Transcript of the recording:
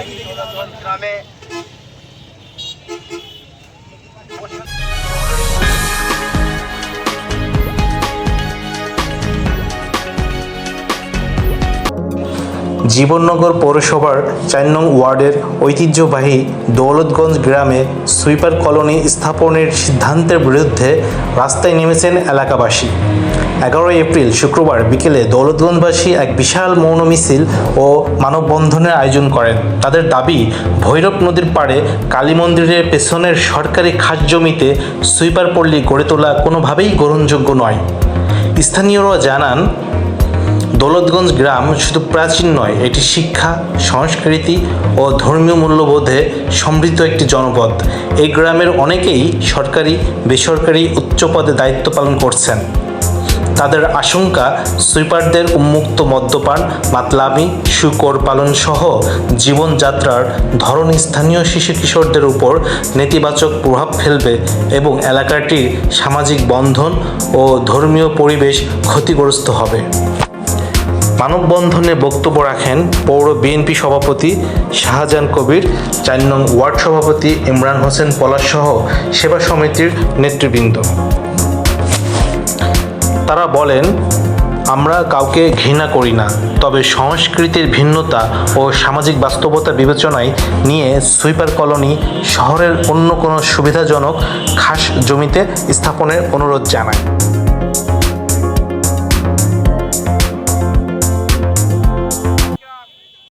ঐতিহ্যবাহী গ্রামে জীবননগর পৌরসভার চার নং ওয়ার্ডের ঐতিহ্যবাহী দৌলতগঞ্জ গ্রামে সুইপার কলোনি স্থাপনের সিদ্ধান্তের বিরুদ্ধে রাস্তায় নেমেছেন এলাকাবাসী। এগারোই এপ্রিল শুক্রবার বিকেলে দৌলতগঞ্জবাসী এক বিশাল মৌন মিছিল ও মানববন্ধনের আয়োজন করেন। তাদের দাবি, ভৈরব নদীর পাড়ে কালী মন্দিরের পেছনের সরকারি খাস জমিতে সুইপার পল্লী গড়ে তোলা কোনোভাবেই গ্রহণযোগ্য নয়। স্থানীয়রা জানান দৌলতগঞ্জ গ্রাম শুধু প্রাচীন নয়, এটি শিক্ষা, সংস্কৃতি ও ধর্মীয় মূল্যবোধে সমৃদ্ধ একটি জনপদ। এই গ্রামের অনেকেই সরকারি, বেসরকারি উচ্চ পদে দায়িত্ব পালন করছেন। তাদের আশঙ্কা, সুইপারদের উন্মুক্ত মদ্যপান, মাতলামি, শুকর পালন সহ জীবনযাত্রার ধরন স্থানীয় শিশু কিশোরদের উপর নেতিবাচক প্রভাব ফেলবে এবং এলাকাটির সামাজিক বন্ধন ও ধর্মীয় পরিবেশ ক্ষতিগ্রস্ত হবে। মানববন্ধনে বক্তব্য রাখেন পৌর বিএনপি সভাপতি শাহজাহান কবির, চার নং ওয়ার্ড সভাপতি ইমরান হোসেন পলাশ সহ সেবা সমিতির নেতৃবৃন্দ। তারা বলেন, আমরা কাউকে ঘৃণা করি না, তবে সংস্কৃতির ভিন্নতা ও সামাজিক বাস্তবতা বিবেচনায় নিয়ে সুইপার কলোনি শহরের অন্য কোনো সুবিধাজনক খাস জমিতে স্থাপনের অনুরোধ জানায়।